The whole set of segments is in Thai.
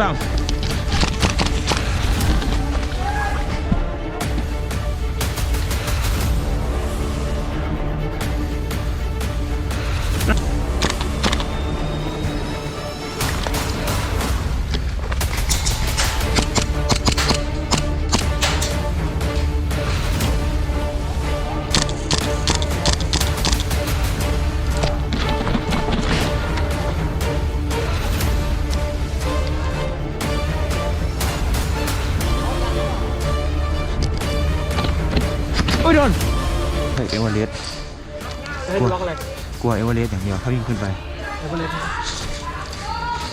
ส วเอเวอเรสต์อย่างเดียวถ้าวิ่งขึ้นไปเดี๋ยวไปเลย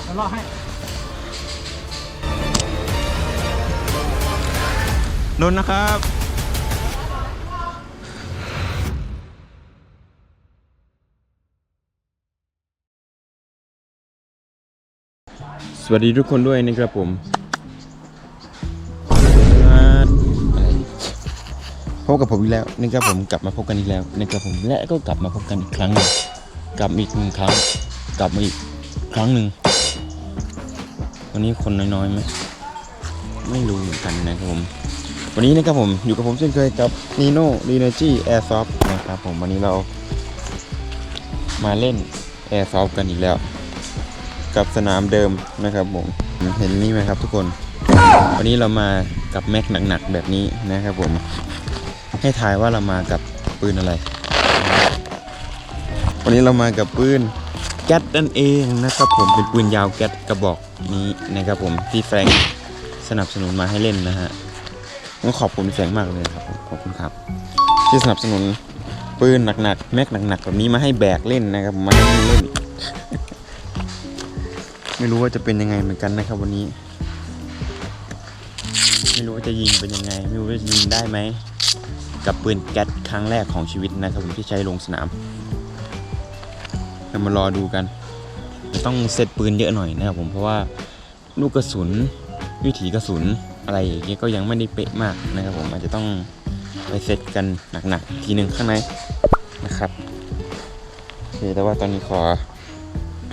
แล้วล็อกให้นนท์นะครับสวัสดีทุกคนด้วยนะครับผม พบกับผมอีกแล้วนะครับผมกลับมาพบกันอีกแล้วนะครับผมและก็กลับมาพบกันอีกครั้งหนึ่ง กลับอีกหนึ่งครั้ง กลับมาอีกครั้งหนึ่ง วันนี้คนน้อยๆไหมไม่รู้เหมือนกันนะครับผม วันนี้นะครับผมอยู่กับผมเช่นเคยกับ Nino r e n e r g y Airsoft นะครับผมวันนี้เรา มาเล่น Airsoft กันอีกแล้ว กับสนามเดิมนะครับผมเห็นนี่ไหมครับทุกคน วันนี้เรามากับแม็กหนักๆแบบนี้นะครับผม ให้ทายว่าเรามากับปืนอะไร วันนี้เรามากับปืนแก๊สนั่นเองนะครับผมเป็นปืนยาวแก๊สกระบอกนี้นะครับผมที่แฟงสนับสนุนมาให้เล่นนะฮะต้องขอบคุณแฟงมากเลยครับผมขอบคุณครับ ที่สนับสนุนปืนหนักๆแม็กหนักๆแบบนี้มาให้แบกเล่นนะครับผมมาให้เล่น ไม่รู้ว่าจะเป็นยังไงเหมือนกันนะครับวันนี้ ไม่รู้ว่าจะยิงเป็นยังไง ไม่รู้ว่าจะยิงได้ไหมกับปืนแก๊สครั้งแรกของชีวิตนะครับผมที่ใช้ลงสนาม เรามารอดูกัน ต้องเซตปืนเยอะหน่อยนะครับผมเพราะว่าลูกกระสุนวิถีกระสุนอะไรอย่างเงี้ยก็ยังไม่ได้เป๊ะมากนะครับผมอาจจะต้องไปเซตกันหนักๆอีกทีหนึ่งข้างในนะครับโอเคแต่ว่าตอนนี้ขอ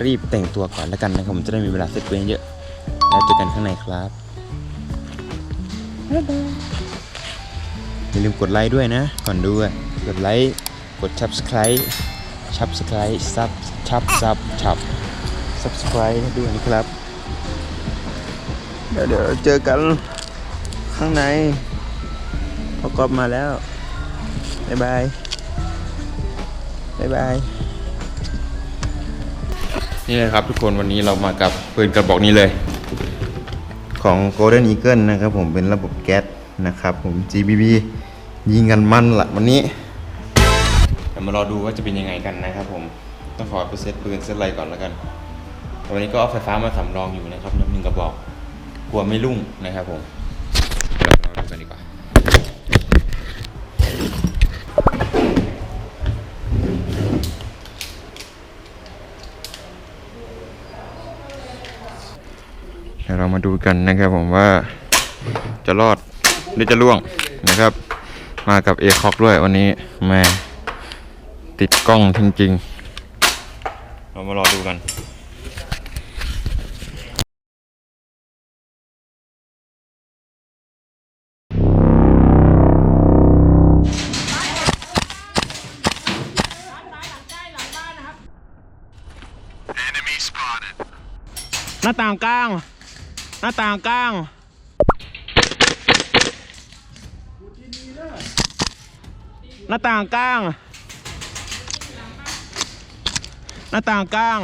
รีบแต่งตัวก่อนแล้วกันนะครับผมจะได้มีเวลาเซตตัวเยอะ แล้วเจอกันข้างในครับอย่าลืมกดไลค์ด้วยนะ ก่อนดูอะกดไลค์กด subscribe subscribe sub sub sub sub subscribe ด้วยนะครับ เดี๋ยวเดี๋ยวเจอกันข้างในพอกอบมาแล้วบ๊ายบายบ๊ายบายนี่เลยครับทุกคนวันนี้เรามากับปืนกระบอกนี้เลย ของ Golden Eagle นะครับผมเป็นระบบแก๊สนะครับผม GBB ยิงกันมันละวันนี้เดี๋ยวมารอดูว่าจะเป็นยังไงกันนะครับผมต้องขอไปเซตปืนเซตอะไรก่อนแล้วกันวันนี้ก็เอาไฟฟ้ามาสำรองอยู่นะครับหนึ่งกระบอกกลัวไม่รุ่งนะครับผมเดี๋ยวเราดูกันดีกว่าเดี๋ยวเรามาดูกันนะครับผมว่าจะรอดหรือจะล่วงนะครับ มากับเอคอกด้วยวันนี้แม่ ติดกล้องจริงๆ เรามารอดูกันหน้าต่างกลาง หน้าต่างกลางหน้าต่างกลาง หน้าต่างกลาง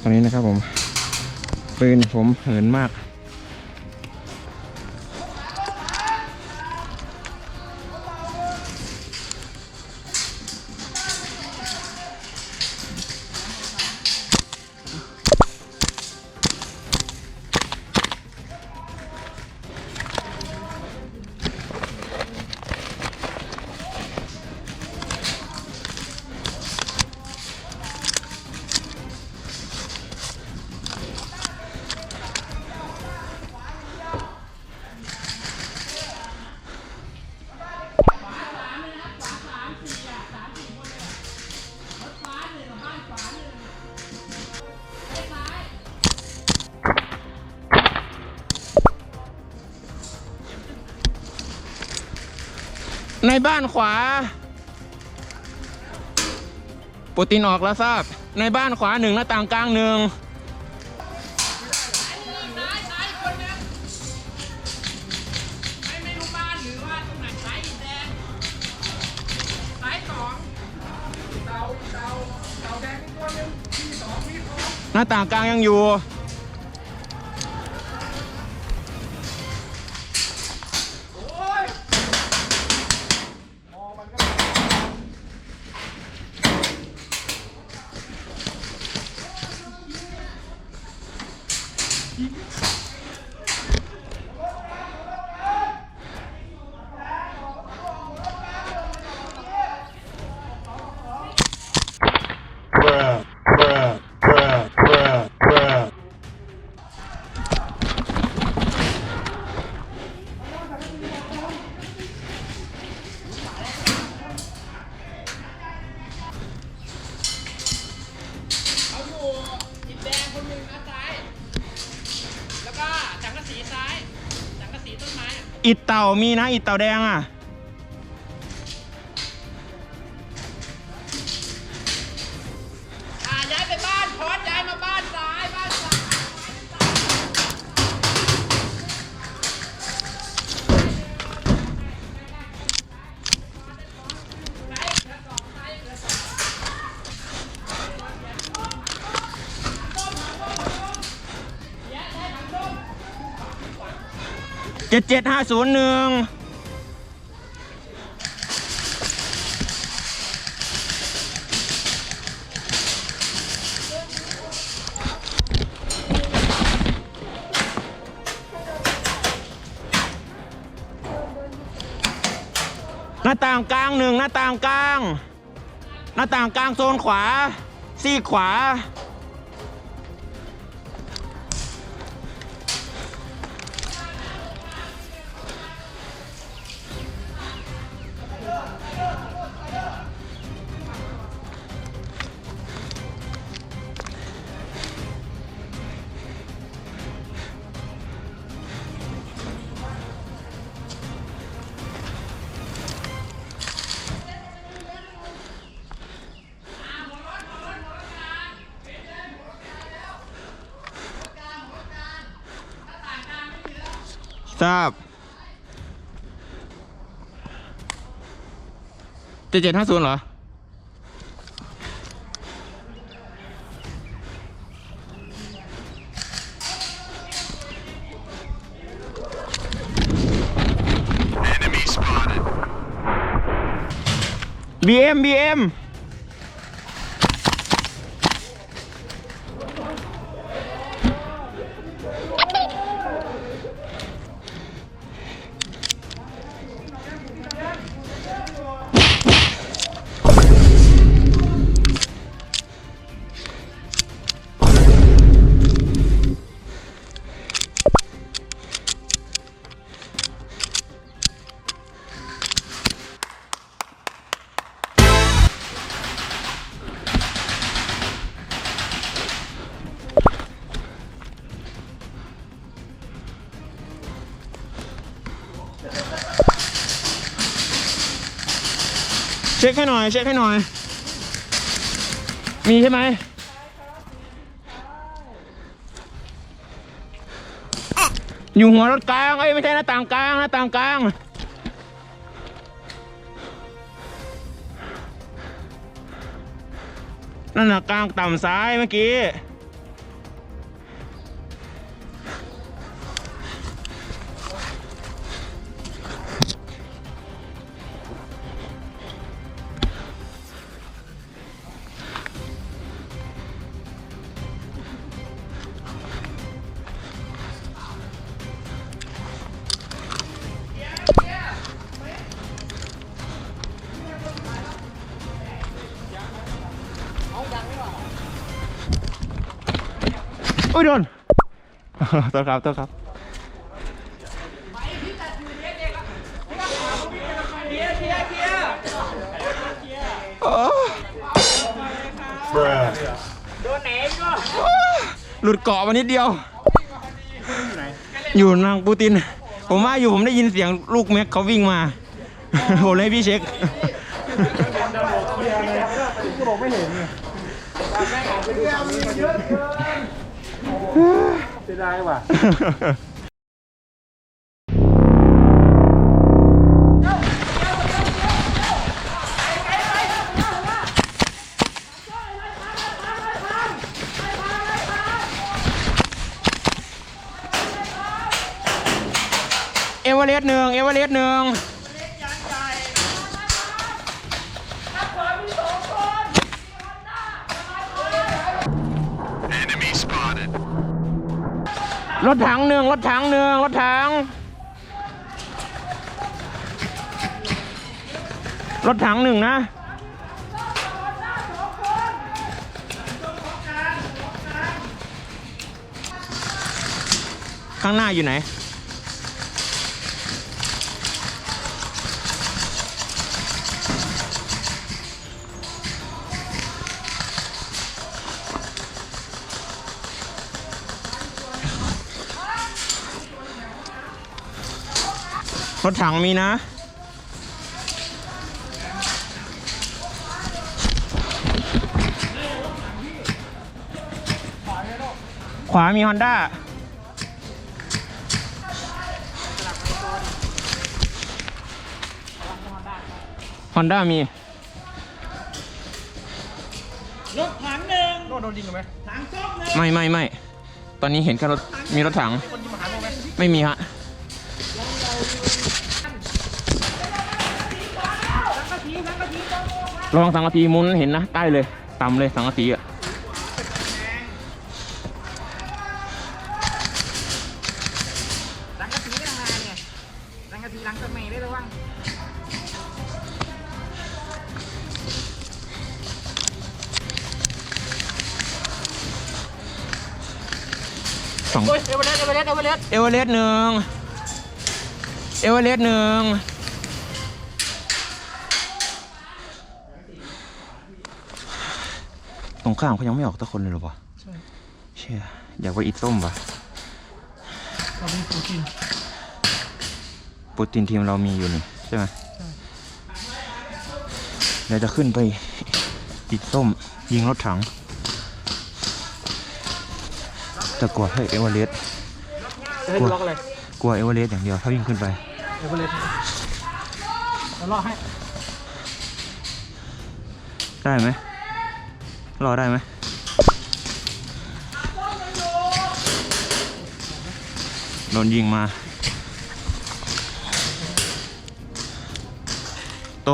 ตอนนี้นะครับผม ปืนผมเหินมาก ในบ้านขวาปูตินออกแล้วทราบ ในบ้านขวาหนึ่งหน้าต่างกลางหนึ่งหน้าต่างกลางยังอยู่ อิดเต่ามีนะอิดเต่าแดงอะ เจ็ดเจ็ดห้าศูนย์หนึ่งหน้าต่างกลางหนึ่งหน้าต่างกลาง หน้าต่างกลางโซนขวา ซีกขวา ทราบเจ็ดเจ็ดห้าศูนย์เหรอ BM BM เช็คให้หน่อย เช็คให้หน่อย มีใช่ไหมอยู่หัวรถกลางเอ้ยไม่ใช่หน้าต่างกลางหน้าต่างกลางนั่นน่ะกลางต่ำซ้ายเมื่อกี้ ยโดนโทษครับโทษครับโอ้โดนไหนก็หลุดเกาะมานิดเดียว อยู่นางปูติน ผมว่าอยู่ผมได้ยินเสียงลูกแม็กเขาวิ่งมา ผมเลยให้พี่เช็คก็บอกไม่เห็นไง เสียดายว่ะเอเวอเรสต์หนึ่งเอเวอเรสต์หนึ่ง รถถังหนึ่งรถถังหนึ่งรถถังรถถังหนึ่งนะข้างหน้าอยู่ไหน รถถังมีนะ ขวามีฮอนด้าฮอนด้ามี รถถังหนึ่งโดนโดนยิงกันไหมถังส้มหนึ่งไม่ไม่ไม่ ตอนนี้เห็นแค่รถ มีรถถัง คนยิงมาหาโดนไหมไม่มีฮะระวังสังกะสีมุนเห็นนะใต้เลยต่ำเลยสังกะสีอะสังกะสีไม่ทำงานเนี่ยสังกะสีหลังต้นไม้ได้ระวังสองโอ้ยเอเวอเรสต์เอเวอเรสต์เอเวอเรสต์เอเวอเรสต์หนึ่งเอเวอเรสต์หนึ่ง ตรงข้ามเขายังไม่ออกทุกคนเลยเหรอวะใช่เชี่ยอยากไปอีส้มปะเรามีปูจินโปรตีนทีมเรามีอยู่นี่ใช่ไหมเดี๋ยวจะขึ้นไปอีส้มยิงรถถังแต่กลัวให้เอเวอเรสต์จะให้ล็อกอะไรกลัวเอเวอเรสต์อย่างเดียวถ้าวิ่งขึ้นไปเอเวอเรสต์เราล็อกให้ ได้ไหม รอได้ไหมโดนยิงมา โต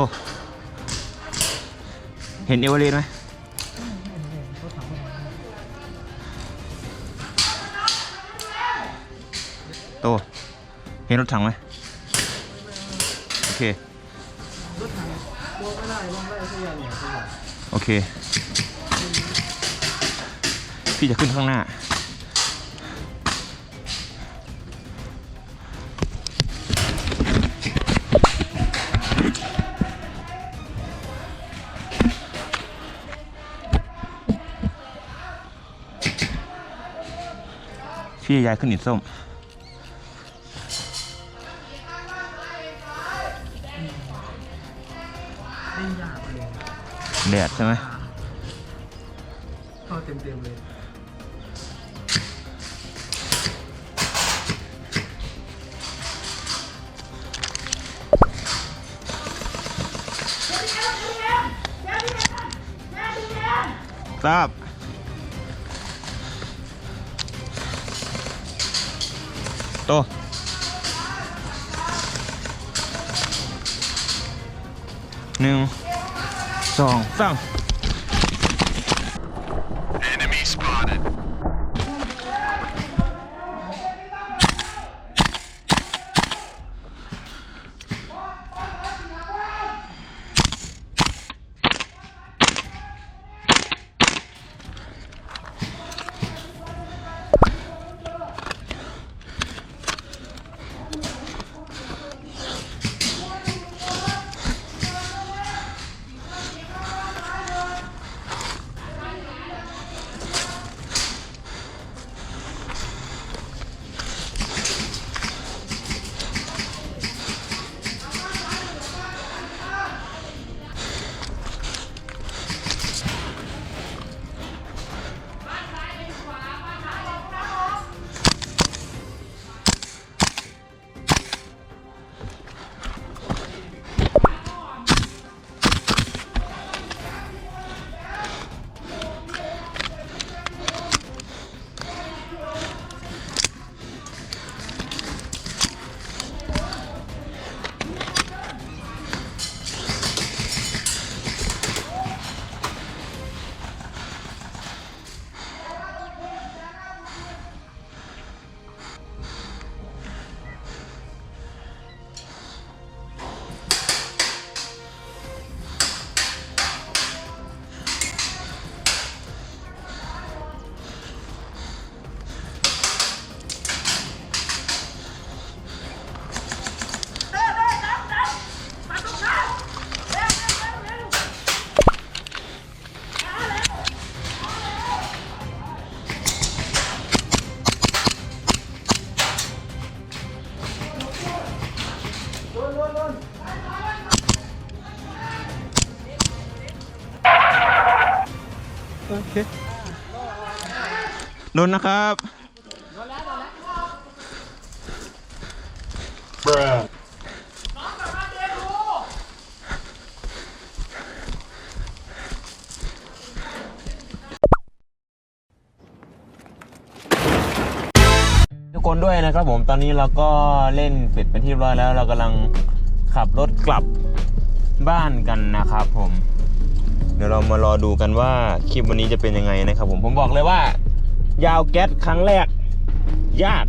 เห็นเอเวอเรสต์ไหมโต เห็นรถถังไหมโอเค รถถังมองไม่ได้มองได้แค่อย่างเดียโอเค พี่จะขึ้นข้างหน้า พี่จะย้ายขึ้นอีกส้มได้ยากเลยแดดใช่ไหมเข้าเต็มเต็มๆเลย ทราบโตหนึ่งสองสาม โอเคโดนนะครับทุกคนด้วยนะครับผมตอนนี้เราก็เล่นเสร็จเป็นที่เรียบร้อยแล้ว เรากำลังขับรถกลับบ้านกันนะครับผม เดี๋ยวเรามารอดูกันว่าคลิปวันนี้จะเป็นยังไงนะครับผมผมบอกเลยว่า ยาวแก๊สครั้งแรก ยาก